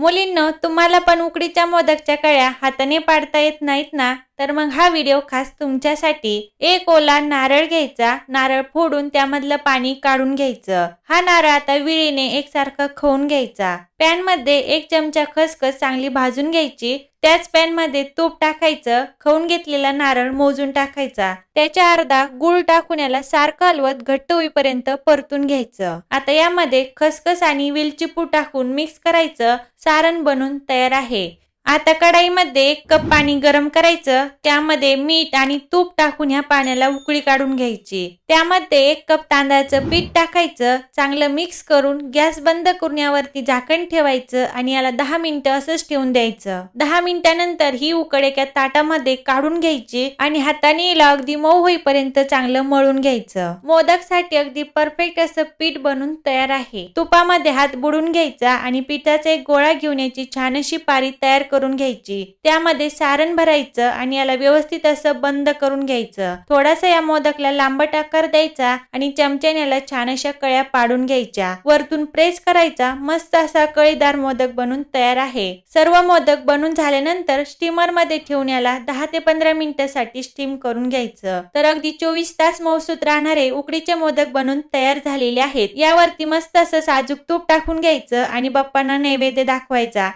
मुलींना तुम्हाला पण उकडीच्या मोदकच्या कळ्या हाताने पाडता येत नाहीत ना? तर मग हा व्हिडिओ खास तुमच्यासाठी एक ओला नारळ घ्यायचा. नारळ फोडून त्यामधलं पाणी काढून घ्यायचं. हा नारळ आता विळीने एकसारखं खवून घ्यायचा. पॅनमध्ये एक चमचा खसखस चांगली भाजून घ्यायची. त्याच पॅनमध्ये तूप टाकायचं. खवून घेतलेला नारळ मोजून टाकायचा. त्याच्या अर्धा गुळ टाकून याला सारखं हलवत घट्ट होईपर्यंत परतून घ्यायचं. आता यामध्ये खसखस आणि वेलची पूड टाकून मिक्स करायचं. सारण बनून तयार आहे. आता कढाईमध्ये एक कप पाणी गरम करायचं. त्यामध्ये मीठ आणि तूप टाकून ह्या पाण्याला उकळी काढून घ्यायची. त्यामध्ये एक कप तांदळाचं पीठ टाकायचं. चांगलं मिक्स करून गॅस बंद करून यावरती झाकण ठेवायचं आणि याला दहा मिनिटं असंच ठेवून द्यायचं. दहा मिनिटानंतर ही उकड एका ताटामध्ये काढून घ्यायची आणि हाताने हिला अगदी मऊ होईपर्यंत चांगलं मळून घ्यायचं. मोदकसाठी अगदी परफेक्ट असं पीठ बनून तयार आहे. तुपामध्ये हात बुडून घ्यायचा आणि पिठाचा एक गोळा घेऊन याची छान अशी पारी तयार करून घ्यायची. त्यामध्ये सारण भरायचं आणि याला व्यवस्थित असं बंद करून घ्यायचं. थोडासा या मोदकला लांबट आकार द्यायचा आणि चमच्याने याला छान अशा कळ्या पाडून घ्यायच्या. वरतून प्रेस करायचा. मस्त असा कळीदार मोदक बनून तयार आहे. सर्व मोदक बनून झाल्यानंतर स्टीमरमध्ये ठेवून याला दहा ते पंधरा मिनिटासाठी स्टीम करून घ्यायचं. तर अगदी चोवीस तास मौसूत राहणारे उकडीचे मोदक बनून तयार झालेले आहेत. यावरती मस्त असं साजूक तूप टाकून घ्यायचं आणि बाप्पांना नैवेद्य दाखवायचा.